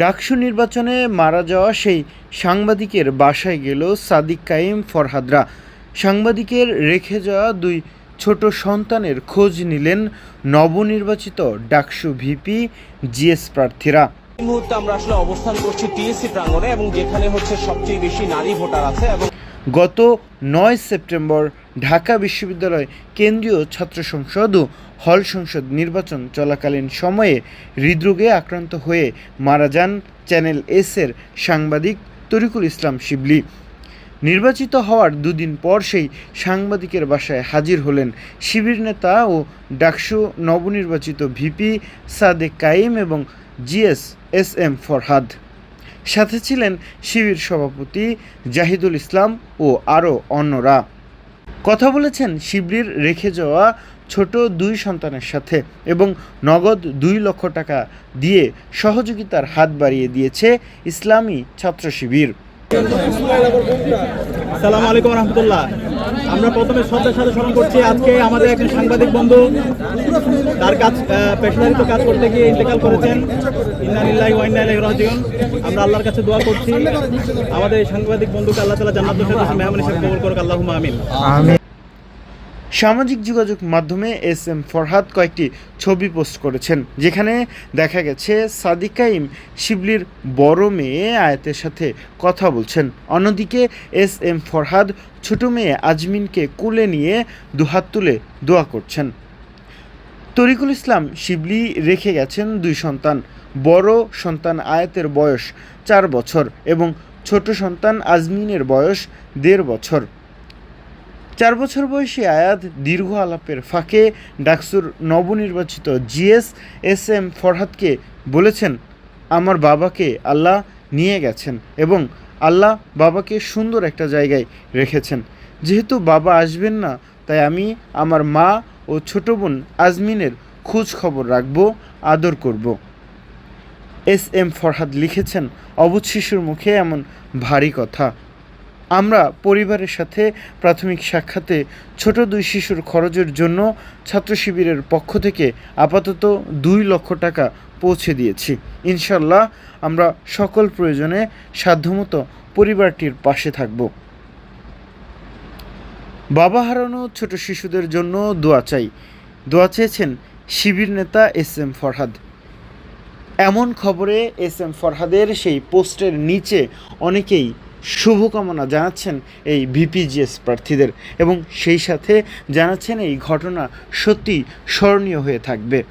ডাকসু নির্বাচনে মারা যাওয়া সেই সাংবাদিকের বাসায় গেল সাদিক কাইম ফরহাদরা। সাংবাদিকের রেখে যাওয়া দুই ছোট সন্তানের খোঁজ নিলেন নবনির্বাচিত ডাকসু ভিপি জিএস প্রার্থীরা। এই মুহূর্তে আমরা আসলে অবস্থান করছি টিএসসি প্রাঙ্গনে এবং যেখানে হচ্ছে সবচেয়ে বেশি নারী ভোটার আছে এবং গত নয় সেপ্টেম্বর ঢাকা বিশ্ববিদ্যালয় কেন্দ্রীয় ছাত্র সংসদ ও হল সংসদ নির্বাচন চলাকালীন সময়ে হৃদরোগে আক্রান্ত হয়ে মারা যান চ্যানেল এসের সাংবাদিক তরিকুল ইসলাম শিবলি। নির্বাচিত হওয়ার দুদিন পর সেই সাংবাদিকের বাসায় হাজির হলেন শিবির নেতা ও ডাকসু নবনির্বাচিত ভিপি সাদেক কাইম এবং জিএস এস এম ফরহাদ। সাথে ছিলেন শিবির সভাপতি জাহিদুল ইসলাম ও আরও অন্যরা। কথা বলেছেন শিবির রেখে যাওয়া ছোট দুই সন্তানের সাথে এবং নগদ দুই লক্ষ টাকা দিয়ে সহযোগিতার হাত বাড়িয়ে দিয়েছে ইসলামী ছাত্র শিবির। সালাম আলাইকুম রহমতুল্লাহ। আমরা প্রথমে শ্রদ্ধার সাথে স্মরণ করছি, আজকে আমাদের একজন সাংবাদিক বন্ধু, তার কাজ পেশাদারিত কাজ করতে গিয়ে ইন্তেকাল করেছেন। ইন্দানিল্লাহ ওয়া ইন্না ইলাইহি রাজিউন। আমরা আল্লাহর কাছে দোয়া করছি। আমাদের এই সাংবাদিক বন্ধুকে আল্লাহ তালা জান্নাত মেহমান হিসেবে কবুল করুক। আল্লাহ আমিন। সামাজিক যোগাযোগ মাধ্যমে এস এম ফরহাদ কয়েকটি ছবি পোস্ট করেছেন, যেখানে দেখা গেছে সাদিকাইম শিবলির বড় মেয়ে আয়াতের সাথে কথা বলছেন। অন্যদিকে এস এম ফরহাদ ছোট মেয়ে আজমিনকে কুলে নিয়ে দুহাত তুলে দোয়া করছেন। তরিকুল ইসলাম শিবলি রেখে গেছেন দুই সন্তান, বড় সন্তান আয়াতের বয়স চার বছর এবং ছোট সন্তান আজমিনের বয়স দেড় বছর। চার বছর বয়সী আয়াত দীর্ঘ আলাপের ফাঁকে ডাকসুর নবনির্বাচিত জিএস এস এম ফরহাদকে বলেছেন, আমার বাবাকে আল্লাহ নিয়ে গেছেন এবং আল্লাহ বাবাকে সুন্দর একটা জায়গায় রেখেছেন। যেহেতু বাবা আসবেন না, তাই আমি আমার মা ও ছোট বোন আজমিনের খোঁজ খবর রাখব, আদর করব। এস এম ফরহাদ লিখেছেন, অবুধ শিশুর মুখে এমন ভারী কথা। আমরা পরিবারের সাথে প্রাথমিক সাক্ষাতে ছোট দুই শিশুর খরচের জন্য ছাত্র শিবিরের পক্ষ থেকে আপাতত দুই লক্ষ টাকা পৌঁছে দিয়েছি। ইনশাল্লাহ আমরা সকল প্রয়োজনে সাধ্যমতো পরিবারটির পাশে থাকব। বাবা হারানো ছোট শিশুদের জন্য দোয়া চাই। দোয়া চেয়েছেন শিবির নেতা এস এম ফরহাদ। এমন খবরে এস এম ফরহাদের সেই পোস্টের নিচে অনেকেই শুভকামনা জানাচ্ছেন এই বিপিজিএস প্রার্থীদের এবং সেই সাথে জানাচ্ছেন এই ঘটনা সত্যি স্মরণীয় হয়ে থাকবে।